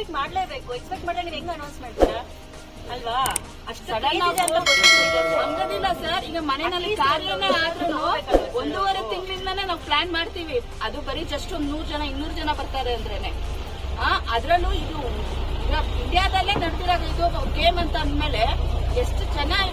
Expect ಮಾಡ್ಲೇಬೇಕು. Expect ಮಾಡಿದ್ರೆ ನೀವು ಹೆಂಗ್ ಅನೌನ್ಸ್ ಮಾಡ್ತೀರಾ? ಅಲ್ವಾ? ಅಷ್ಟು. ಹಂಗದಿಲ್ಲ ಸರ್. ಈಗ ಮನೆಯಲ್ಲಿ ಕಾರ್ಯನೇ ಆದ್ರೂ ಒಂದೂವರೆ ತಿಂಗಳಿಂದ ನಾವು ಪ್ಲಾನ್ ಮಾಡ್ತೀವಿ. ಅದು ಬರೀ ಜಸ್ಟ್ ಒಂದ್ ನೂರ್ ಜನ ಇನ್ನೂರ್ ಜನ ಬರ್ತಾರೆ ಅಂದ್ರೇನೆ. ಆ ಅದ್ರಲ್ಲೂ ಇದು ಈಗ ಇಂಡಿಯಾದಲ್ಲೇ ನಡೆದಿರೋ ಇದು ಗೇಮ್ ಅಂತ ಅಂದ್ಮೇಲೆ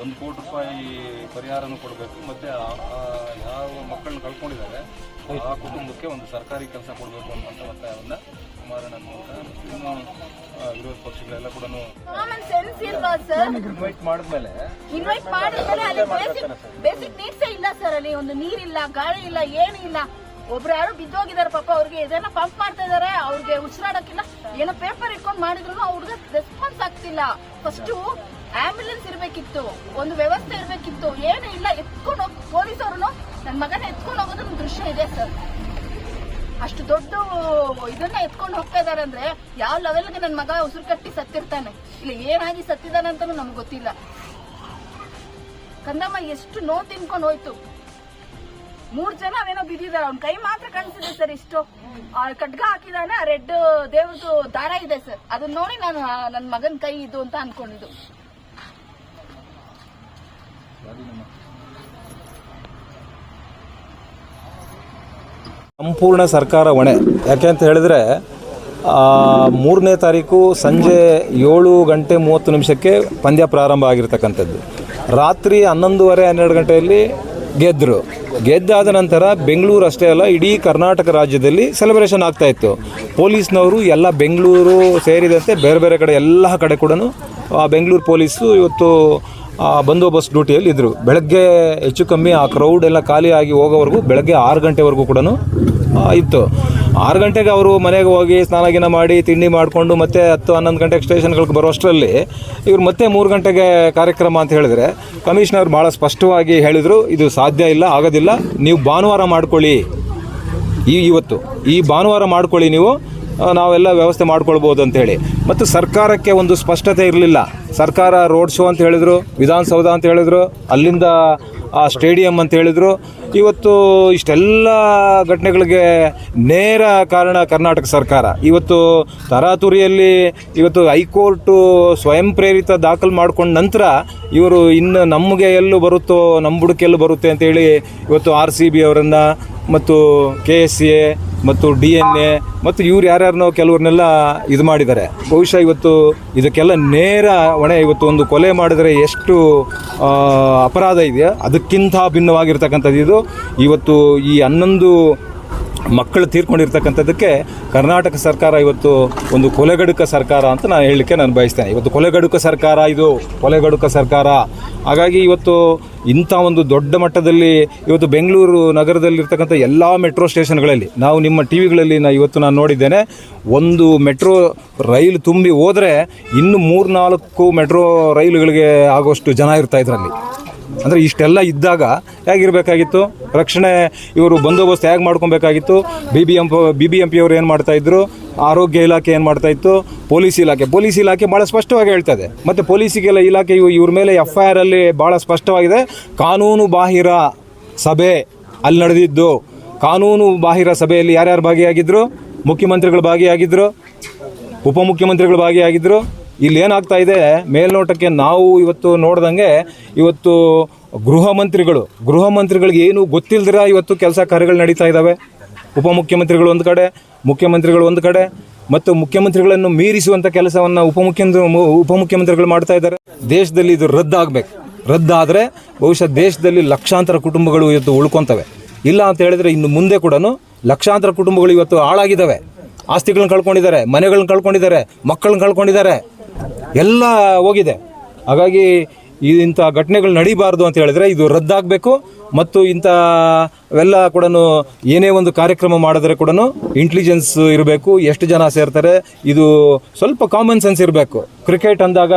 ಒಂದು ಕೋಟಿ ರೂಪಾಯಿ ಪರಿಹಾರನೂ ಕೊಡಬೇಕು. ಮತ್ತೆ ಯಾವ ಮಕ್ಕಳನ್ನ ಕಳ್ಕೊಂಡಿದ್ದಾರೆ ಆ ಕುಟುಂಬಕ್ಕೆ ಒಂದು ಸರ್ಕಾರಿ ಕೆಲಸ ಕೊಡಬೇಕು ಅನ್ನುವಂಥ ಒತ್ತಾಯವನ್ನು ಒಂದು ಇನ್ನು ವಿರೋಧ ಪಕ್ಷಗಳೆಲ್ಲ ಕೂಡ ಇನ್ವೈಟ್ ಮಾಡಿದ್ಮೇಲೆ ಇನ್ವೈಟ್ ಮಾಡಿದ್ಮೇಲೆ ಅಲ್ಲಿ ಬೇಸಿಕ್ ನೀಡ್ಸೇ ಇಲ್ಲ ಸರ್ ಅಲ್ಲಿ ಒಂದು ನೀರಿಲ್ಲ ಗಾಳಿ ಇಲ್ಲ ಏನು ಇಲ್ಲ. ಒಬ್ರು ಯಾರು ಬಿದ್ದೋಗಿದ್ದಾರೆ ಪಾಪ ಅವ್ರಿಗೆ ಇದನ್ನ ಪಂಪ್ ಮಾಡ್ತಾ ಇದಾರೆ ಅವ್ರಿಗೆ ಉಸಿರಾಡಕ್ಕಿಲ್ಲ. ಏನೋ ಪೇಪರ್ ಇಟ್ಕೊಂಡು ಮಾಡಿದ್ರು ಅವ್ರಿಗೆ ರೆಸ್ಪಾನ್ಸ್ ಆಗ್ತಿಲ್ಲ. ಫಸ್ಟ್ ಆಂಬ್ಯುಲೆನ್ಸ್ ಇರಬೇಕಿತ್ತು, ಒಂದು ವ್ಯವಸ್ಥೆ ಇರಬೇಕಿತ್ತು, ಏನು ಇಲ್ಲ, ಎತ್ಕೊಂಡು ಹೋಗಿ ಪೊಲೀಸ್ ಅವ್ರು ನನ್ನ ಮಗನ ಎತ್ಕೊಂಡು ಹೋಗೋದು ಒಂದು ದೃಶ್ಯ ಇದೆ ಸರ್. ಅಷ್ಟು ದೊಡ್ಡ ಇದನ್ನ ಎತ್ಕೊಂಡು ಹೋಗ್ತಾ ಇದಾರೆ ಅಂದ್ರೆ ಯಾವ ಲೆವೆಲ್ಗೆ ನನ್ನ ಮಗ ಉಸಿರು ಕಟ್ಟಿ ಸತ್ತಿರ್ತಾನೆ? ಇಲ್ಲ, ಏನಾಗಿ ಸತ್ತಿದಾನೆ ಅಂತಾನು ನಮ್ಗೆ ಗೊತ್ತಿಲ್ಲ. ಕಂದಮ್ಮ, ಎಷ್ಟು ನೋ ತಿನ್ಕೊಂಡು ಹೋಯ್ತು. ಮೂರ್ ಜನ ಅವೇನೋ ಬಿದ್ದಿದ್ದಾರೆ, ಅವ್ನ ಕೈ ಮಾತ್ರ ಕಾಣಿಸಿದೆ ಸರ್ ಇಷ್ಟು. ಆ ಖಡ್ಗ ಹಾಕಿದಾನೆ, ಆ ರೆಡ್ ದೇವ್ರದ್ದು ದಾರ ಇದೆ ಸರ್. ಅದನ್ನ ನೋಡಿ ನಾನು ನನ್ನ ಮಗನ ಕೈ ಇದು ಅಂತ ಅನ್ಕೊಂಡಿದ್ದು. ಸಂಪೂರ್ಣ ಸರ್ಕಾರ ಹೊಣೆ. ಯಾಕೆ ಅಂತ ಹೇಳಿದ್ರೆ ಮೂರನೇ ತಾರೀಕು ಸಂಜೆ ಏಳು ಗಂಟೆ ಮೂವತ್ತು ನಿಮಿಷಕ್ಕೆ ಪಂದ್ಯ ಪ್ರಾರಂಭ ಆಗಿರ್ತಕ್ಕಂಥದ್ದು. ರಾತ್ರಿ ಹನ್ನೊಂದುವರೆ ಹನ್ನೆರಡು ಗಂಟೆಯಲ್ಲಿ ಗೆದ್ದರು ಗೆದ್ದಾದ ನಂತರ ಬೆಂಗಳೂರು ಅಷ್ಟೇ ಅಲ್ಲ, ಇಡೀ ಕರ್ನಾಟಕ ರಾಜ್ಯದಲ್ಲಿ ಸೆಲೆಬ್ರೇಷನ್ ಆಗ್ತಾ ಇತ್ತು. ಪೊಲೀಸ್ನವರು ಎಲ್ಲ ಬೆಂಗಳೂರು ಸೇರಿದಂತೆ ಬೇರೆ ಬೇರೆ ಕಡೆ ಎಲ್ಲ ಕಡೆ ಕೂಡ ಬೆಂಗಳೂರು ಪೊಲೀಸು ಇವತ್ತು ಬಂದೋಬಸ್ತ್ ಡ್ಯೂಟಿಯಲ್ಲಿ ಇದ್ದರು ಬೆಳಗ್ಗೆ ಹೆಚ್ಚು ಕಮ್ಮಿ ಆ ಕ್ರೌಡ್ ಎಲ್ಲ ಆಗಿ ಹೋಗೋವರೆಗೂ ಬೆಳಗ್ಗೆ ಆರು ಗಂಟೆವರೆಗೂ ಕೂಡ ಇತ್ತು. ಆರು ಗಂಟೆಗೆ ಅವರು ಮನೆಗೆ ಹೋಗಿ ಸ್ನಾನ ಗಿನ ಮಾಡಿ, ತಿಂಡಿ ಮಾಡಿಕೊಂಡು ಮತ್ತೆ ಹತ್ತು, ಹನ್ನೊಂದು ಗಂಟೆಗೆ ಸ್ಟೇಷನ್ಗಳಿಗೆ ಬರೋಷ್ಟರಲ್ಲಿ ಇವರು ಮತ್ತೆ ಮೂರು ಗಂಟೆಗೆ ಕಾರ್ಯಕ್ರಮ ಅಂತ ಹೇಳಿದ್ರೆ ಕಮಿಷನರ್ ಭಾಳ ಸ್ಪಷ್ಟವಾಗಿ ಹೇಳಿದರು, ಇದು ಸಾಧ್ಯ ಇಲ್ಲ, ಆಗೋದಿಲ್ಲ, ನೀವು ಭಾನುವಾರ ಮಾಡ್ಕೊಳ್ಳಿ. ಈ, ಇವತ್ತು ಈ ಭಾನುವಾರ ಮಾಡ್ಕೊಳ್ಳಿ ನೀವು ನಾವೆಲ್ಲ ವ್ಯವಸ್ಥೆ ಮಾಡ್ಕೊಳ್ಬೋದು ಹೇಳಿ ಮತ್ತು ಸರ್ಕಾರಕ್ಕೆ ಒಂದು ಸ್ಪಷ್ಟತೆ ಇರಲಿಲ್ಲ. ಸರ್ಕಾರ ರೋಡ್ ಶೋ ಅಂತ ಹೇಳಿದರು, ವಿಧಾನಸೌಧ ಅಂತ ಹೇಳಿದರು, ಅಲ್ಲಿಂದ ಆ ಸ್ಟೇಡಿಯಂ ಅಂತ ಹೇಳಿದರು. ಇವತ್ತು ಇಷ್ಟೆಲ್ಲ ಘಟನೆಗಳಿಗೆ ನೇರ ಕಾರಣ ಕರ್ನಾಟಕ ಸರ್ಕಾರ. ಇವತ್ತು ತರಾತುರಿಯಲ್ಲಿ ಇವತ್ತು ಹೈಕೋರ್ಟು ಸ್ವಯಂ ಪ್ರೇರಿತ ದಾಖಲು ಮಾಡ್ಕೊಂಡ ನಂತರ ಇವರು ಇನ್ನು ನಮಗೆ ಎಲ್ಲೂ ಬರುತ್ತೋ ನಮ್ಮ ಬುಡಕ್ಕೆ ಎಲ್ಲೂ ಬರುತ್ತೆ ಅಂತೇಳಿ ಇವತ್ತು ಆರ್ ಸಿ ಬಿ ಅವರನ್ನು ಮತ್ತು ಕೆ ಎಸ್ ಎ ಮತ್ತು ಡಿ ಎನ್ ಎ ಮತ್ತು ಇವ್ರು ಯಾರ್ಯಾರನ್ನೋ ಕೆಲವ್ರನ್ನೆಲ್ಲ ಇದು ಮಾಡಿದ್ದಾರೆ. ಬಹುಶಃ ಇವತ್ತು ಇದಕ್ಕೆಲ್ಲ ನೇರ ಹೊಣೆ, ಇವತ್ತು ಒಂದು ಕೊಲೆ ಮಾಡಿದರೆ ಎಷ್ಟು ಅಪರಾಧ ಇದೆಯಾ? ಅದಕ್ಕಿಂತ ಭಿನ್ನವಾಗಿರ್ತಕ್ಕಂಥದ್ದು ಇದು. ಇವತ್ತು ಈ ಹನ್ನೊಂದು ಮಕ್ಕಳು ತೀರ್ಕೊಂಡಿರ್ತಕ್ಕಂಥದ್ದಕ್ಕೆ ಕರ್ನಾಟಕ ಸರ್ಕಾರ ಇವತ್ತು ಒಂದು ಕೊಲೆಗಡುಕ ಸರ್ಕಾರ ಅಂತ ನಾನು ಹೇಳಲಿಕ್ಕೆ ನಾನು ಬಯಸ್ತೇನೆ. ಇವತ್ತು ಕೊಲೆಗಡುಕ ಸರ್ಕಾರ ಇದು, ಕೊಲೆಗಡುಕ ಸರ್ಕಾರ. ಹಾಗಾಗಿ ಇವತ್ತು ಇಂಥ ಒಂದು ದೊಡ್ಡ ಮಟ್ಟದಲ್ಲಿ ಇವತ್ತು ಬೆಂಗಳೂರು ನಗರದಲ್ಲಿರ್ತಕ್ಕಂಥ ಎಲ್ಲ ಮೆಟ್ರೋ ಸ್ಟೇಷನ್ಗಳಲ್ಲಿ, ನಾವು ನಿಮ್ಮ ಟಿ ವಿಗಳಲ್ಲಿ ನಾ ಇವತ್ತು ನಾನು ನೋಡಿದ್ದೇನೆ, ಒಂದು ಮೆಟ್ರೋ ರೈಲು ತುಂಬಿ ಹೋದರೆ ಇನ್ನು ಮೂರ್ನಾಲ್ಕು ಮೆಟ್ರೋ ರೈಲುಗಳಿಗೆ ಆಗೋಷ್ಟು ಜನ ಇರ್ತಾ ಇದ್ರಲ್ಲಿ. ಅಂದರೆ ಇಷ್ಟೆಲ್ಲ ಇದ್ದಾಗ ಹೇಗಿರಬೇಕಾಗಿತ್ತು? ರಕ್ಷಣೆ, ಇವರು ಬಂದೋಬಸ್ತ್ ಹೇಗೆ ಮಾಡ್ಕೊಬೇಕಾಗಿತ್ತು? B B M B B M P ಅವರು ಏನು ಮಾಡ್ತಾ ಇದ್ರು? ಆರೋಗ್ಯ ಇಲಾಖೆ ಏನು ಮಾಡ್ತಾ ಇತ್ತು? ಪೊಲೀಸ್ ಇಲಾಖೆ. ಪೊಲೀಸ್ ಇಲಾಖೆ ಭಾಳ ಸ್ಪಷ್ಟವಾಗಿ ಹೇಳ್ತದೆ. ಮತ್ತು ಪೊಲೀಸಿಗೆಲ್ಲ ಇಲಾಖೆ ಇವು ಇವ್ರ ಮೇಲೆ ಎಫ್ ಐ ಆರಲ್ಲಿ ಭಾಳ ಸ್ಪಷ್ಟವಾಗಿದೆ. ಕಾನೂನು ಬಾಹಿರ ಸಭೆ ಅಲ್ಲಿ ನಡೆದಿದ್ದು. ಕಾನೂನು ಬಾಹಿರ ಸಭೆಯಲ್ಲಿ ಯಾರ್ಯಾರು ಭಾಗಿಯಾಗಿದ್ದರು ಮುಖ್ಯಮಂತ್ರಿಗಳು ಭಾಗಿಯಾಗಿದ್ರು? ಉಪಮುಖ್ಯಮಂತ್ರಿಗಳು ಭಾಗಿಯಾಗಿದ್ದರು ಇಲ್ಲಿ ಏನಾಗ್ತಾ ಇದೆ? ಮೇಲ್ನೋಟಕ್ಕೆ ನಾವು ಇವತ್ತು ನೋಡ್ದಂಗೆ ಇವತ್ತು ಗೃಹ ಮಂತ್ರಿಗಳು, ಗೃಹ ಮಂತ್ರಿಗಳಿಗೆ ಏನು ಗೊತ್ತಿಲ್ದಿರ ಇವತ್ತು ಕೆಲಸ ಕಾರ್ಯಗಳು ನಡೀತಾ ಇದ್ದಾವೆ ಉಪಮುಖ್ಯಮಂತ್ರಿಗಳು ಒಂದು ಕಡೆ, ಮುಖ್ಯಮಂತ್ರಿಗಳು ಒಂದು ಕಡೆ, ಮತ್ತು ಮುಖ್ಯಮಂತ್ರಿಗಳನ್ನು ಮೀರಿಸುವಂಥ ಕೆಲಸವನ್ನು ಉಪಮುಖ್ಯಮಂತ್ರಿ ಉಪಮುಖ್ಯಮಂತ್ರಿಗಳು ಮಾಡ್ತಾ ಇದ್ದಾರೆ. ದೇಶದಲ್ಲಿ ಇದು ರದ್ದಾಗಬೇಕು. ರದ್ದಾದರೆ ಬಹುಶಃ ದೇಶದಲ್ಲಿ ಲಕ್ಷಾಂತರ ಕುಟುಂಬಗಳು ಇವತ್ತು ಉಳ್ಕೊತವೆ. ಇಲ್ಲ ಅಂತ ಹೇಳಿದ್ರೆ ಇನ್ನು ಮುಂದೆ ಕೂಡ ಲಕ್ಷಾಂತರ ಕುಟುಂಬಗಳು ಇವತ್ತು ಹಾಳಾಗಿದ್ದಾವೆ ಆಸ್ತಿಗಳನ್ನ ಕಳ್ಕೊಂಡಿದ್ದಾರೆ, ಮನೆಗಳನ್ನ ಕಳ್ಕೊಂಡಿದ್ದಾರೆ, ಮಕ್ಕಳನ್ನ ಕಳ್ಕೊಂಡಿದ್ದಾರೆ. ಎಲ್ಲ ಹೋಗಿದೆ. ಹಾಗಾಗಿ ಇಂಥ ಘಟನೆಗಳು ನಡೀಬಾರ್ದು ಅಂತ ಹೇಳಿದ್ರೆ ಇದು ರದ್ದಾಗಬೇಕು ಮತ್ತು ಇಂಥ ಅವೆಲ್ಲ ಕೂಡ ಏನೇ ಒಂದು ಕಾರ್ಯಕ್ರಮ ಮಾಡಿದ್ರೆ ಕೂಡ ಇಂಟೆಲಿಜೆನ್ಸ್ ಇರಬೇಕು, ಎಷ್ಟು ಜನ ಸೇರ್ತಾರೆ, ಇದು ಸ್ವಲ್ಪ ಕಾಮನ್ ಸೆನ್ಸ್ ಇರಬೇಕು. ಕ್ರಿಕೆಟ್ ಅಂದಾಗ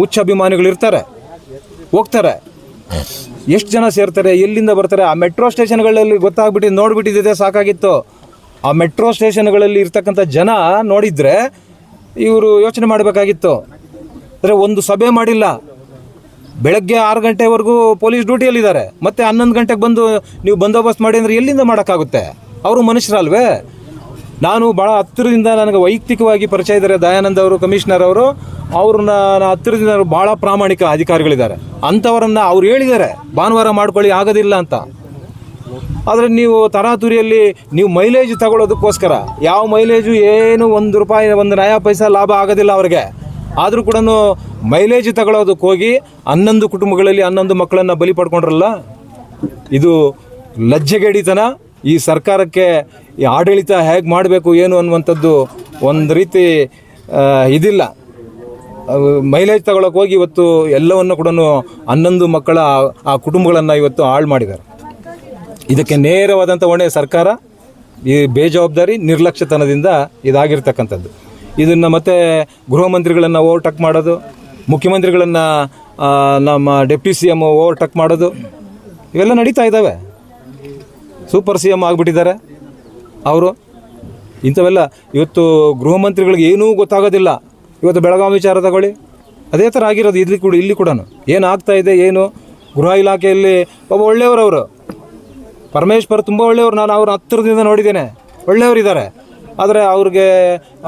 ಹುಚ್ಚ ಅಭಿಮಾನಿಗಳು ಇರ್ತಾರೆ, ಹೋಗ್ತಾರೆ. ಎಷ್ಟು ಜನ ಸೇರ್ತಾರೆ, ಎಲ್ಲಿಂದ ಬರ್ತಾರೆ, ಆ ಮೆಟ್ರೋ ಸ್ಟೇಷನ್ಗಳಲ್ಲಿ ಗೊತ್ತಾಗ್ಬಿಟ್ಟು ನೋಡ್ಬಿಟ್ಟಿದ್ದೆ ಸಾಕಾಗಿತ್ತು. ಆ ಮೆಟ್ರೋ ಸ್ಟೇಷನ್ಗಳಲ್ಲಿ ಇರ್ತಕ್ಕಂಥ ಜನ ನೋಡಿದ್ರೆ ಇವರು ಯೋಚನೆ ಮಾಡಬೇಕಾಗಿತ್ತು. ಅಂದರೆ ಒಂದು ಸಭೆ ಮಾಡಿಲ್ಲ. ಬೆಳಗ್ಗೆ ಆರು ಗಂಟೆವರೆಗೂ ಪೊಲೀಸ್ ಡ್ಯೂಟಿಯಲ್ಲಿದ್ದಾರೆ. ಮತ್ತೆ ಹನ್ನೊಂದು ಗಂಟೆಗೆ ಬಂದು ನೀವು ಬಂದೋಬಸ್ತ್ ಮಾಡಿ ಅಂದರೆ ಎಲ್ಲಿಂದ ಮಾಡೋಕ್ಕಾಗುತ್ತೆ? ಅವರು ಮನುಷ್ಯರಲ್ವೇ? ನಾನು ಭಾಳ ಹತ್ತಿರದಿಂದ ನನಗೆ ವೈಯಕ್ತಿಕವಾಗಿ ಪರಿಚಯ ಇದ್ದಾರೆ ದಯಾನಂದ ಅವರು, ಕಮಿಷನರ್ ಅವರು. ಅವ್ರನ್ನ ನಾನು ಹತ್ತಿರದಿಂದ ಭಾಳ ಪ್ರಾಮಾಣಿಕ ಅಧಿಕಾರಿಗಳಿದ್ದಾರೆ. ಅಂಥವರನ್ನು ಅವ್ರು ಹೇಳಿದ್ದಾರೆ. ಭಾನುವಾರ ಮಾಡ್ಕೊಳ್ಳಿ, ಆಗೋದಿಲ್ಲ ಅಂತ. ಆದರೆ ನೀವು ತರಾತುರಿಯಲ್ಲಿ ನೀವು ಮೈಲೇಜ್ ತಗೊಳ್ಳೋದಕ್ಕೋಸ್ಕರ, ಯಾವ ಮೈಲೇಜು ಏನು ಒಂದು ರೂಪಾಯಿ, ಒಂದು ನಯಾ ಪೈಸಾ ಲಾಭ ಆಗೋದಿಲ್ಲ ಅವ್ರಿಗೆ. ಆದರೂ ಕೂಡ ಮೈಲೇಜ್ ತಗೊಳ್ಳೋದಕ್ಕೆ ಹೋಗಿ ಹನ್ನೊಂದು ಕುಟುಂಬಗಳಲ್ಲಿ ಹನ್ನೊಂದು ಮಕ್ಕಳನ್ನು ಬಲಿ ಪಡ್ಕೊಂಡ್ರಲ್ಲ? ಇದು ಲಜ್ಜೆಗೇಡಿತನ. ಈ ಸರ್ಕಾರಕ್ಕೆ ಈ ಆಡಳಿತ ಹೇಗೆ ಮಾಡಬೇಕು, ಏನು ಅನ್ನುವಂಥದ್ದು ಒಂದು ರೀತಿ ಇದಿಲ್ಲ. ಮೈಲೇಜ್ ತಗೊಳಕ್ಕೆ ಹೋಗಿ ಇವತ್ತು ಎಲ್ಲವನ್ನು ಕೂಡ ಹನ್ನೊಂದು ಮಕ್ಕಳ ಆ ಕುಟುಂಬಗಳನ್ನು ಇವತ್ತು ಹಾಳು ಮಾಡಿದ್ದಾರೆ. ಇದಕ್ಕೆ ನೇರವಾದಂಥ ಹೊಣೆ ಸರ್ಕಾರ, ಈ ಬೇಜವಾಬ್ದಾರಿ ನಿರ್ಲಕ್ಷ್ಯತನದಿಂದ ಇದಾಗಿರ್ತಕ್ಕಂಥದ್ದು. ಇದನ್ನು ಮತ್ತೆ ಗೃಹ ಮಂತ್ರಿಗಳನ್ನು ಓವರ್ಟಕ್ ಮಾಡೋದು, ಮುಖ್ಯಮಂತ್ರಿಗಳನ್ನು ನಮ್ಮ ಡೆಪ್ಟಿ ಸಿ ಎಂ ಓವರ್ಟಕ್ ಮಾಡೋದು, ಇವೆಲ್ಲ ನಡೀತಾ ಇದ್ದಾವೆ. ಸೂಪರ್ ಸಿ ಎಂ ಆಗಿಬಿಟ್ಟಿದ್ದಾರೆ ಅವರು. ಇಂಥವೆಲ್ಲ ಇವತ್ತು ಗೃಹ ಮಂತ್ರಿಗಳಿಗೆ ಏನೂ ಗೊತ್ತಾಗೋದಿಲ್ಲ. ಇವತ್ತು ಬೆಳಗಾವಿ ವಿಚಾರ ತಗೊಳ್ಳಿ. ಅದೇ ಥರ ಆಗಿರೋದು ಇಲ್ಲಿ ಕೂಡ ಇಲ್ಲಿ ಕೂಡ ಏನು ಆಗ್ತಾ ಇದೆ, ಏನು? ಗೃಹ ಇಲಾಖೆಯಲ್ಲಿ ಒಬ್ಬ ಒಳ್ಳೆಯವರು ಅವರು. ಪರಮೇಶ್ವರ್ ತುಂಬ ಒಳ್ಳೆಯವರು. ನಾನು ಅವ್ರ ಹತ್ತಿರದಿಂದ ನೋಡಿದ್ದೇನೆ. ಒಳ್ಳೆಯವರಿದ್ದಾರೆ ಆದರೆ ಅವ್ರಿಗೆ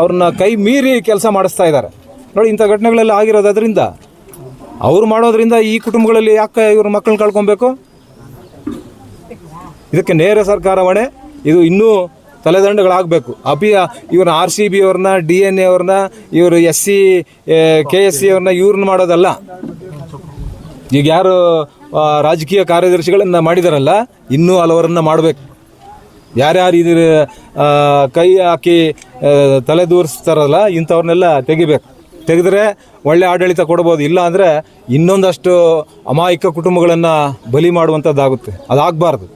ಅವ್ರನ್ನ ಕೈ ಮೀರಿ ಕೆಲಸ ಮಾಡಿಸ್ತಾ ಇದ್ದಾರೆ. ನೋಡಿ, ಇಂಥ ಘಟನೆಗಳೆಲ್ಲ ಆಗಿರೋದು ಅದರಿಂದ ಅವ್ರು ಮಾಡೋದ್ರಿಂದ ಈ ಕುಟುಂಬಗಳಲ್ಲಿ ಯಾಕೆ ಇವ್ರ ಮಕ್ಕಳನ್ನ ಕಳ್ಕೊಬೇಕು? ಇದಕ್ಕೆ ನೇರ ಸರ್ಕಾರ ಹೊಣೆ, ಇದು ಇನ್ನೂ ತಲೆದಂಡಗಳಾಗಬೇಕು. ಅಪಿ ಇವ್ರನ್ನ ಆರ್ ಸಿ ಬಿ ಅವ್ರನ್ನ ಡಿ ಎನ್ ಎ ಅವ್ರನ್ನ, ಇವರು S C K S C ಅವ್ರನ್ನ ಇವ್ರನ್ನ ಮಾಡೋದಲ್ಲ. ಈಗ ಯಾರು ರಾಜಕೀಯ ಕಾರ್ಯದರ್ಶಿಗಳನ್ನ ಮಾಡಿದಾರಲ್ಲ, ಇನ್ನೂ ಹಲವರನ್ನ ಮಾಡಬೇಕು. ಯಾರ್ಯಾರು ಇದ್ರ ಕೈ ಹಾಕಿ ತಲೆ ದೂರಿಸ್ತಾರಲ್ಲ, ಇಂಥವ್ರನ್ನೆಲ್ಲ ತೆಗಿಬೇಕು. ತೆಗೆದ್ರೆ ಒಳ್ಳೆ ಆಡಳಿತ ಕೊಡ್ಬೋದು. ಇಲ್ಲ ಅಂದರೆ ಇನ್ನೊಂದಷ್ಟು ಅಮಾಯಕ ಕುಟುಂಬಗಳನ್ನು ಬಲಿ ಮಾಡುವಂಥದ್ದಾಗುತ್ತೆ. ಅದಾಗಬಾರ್ದು.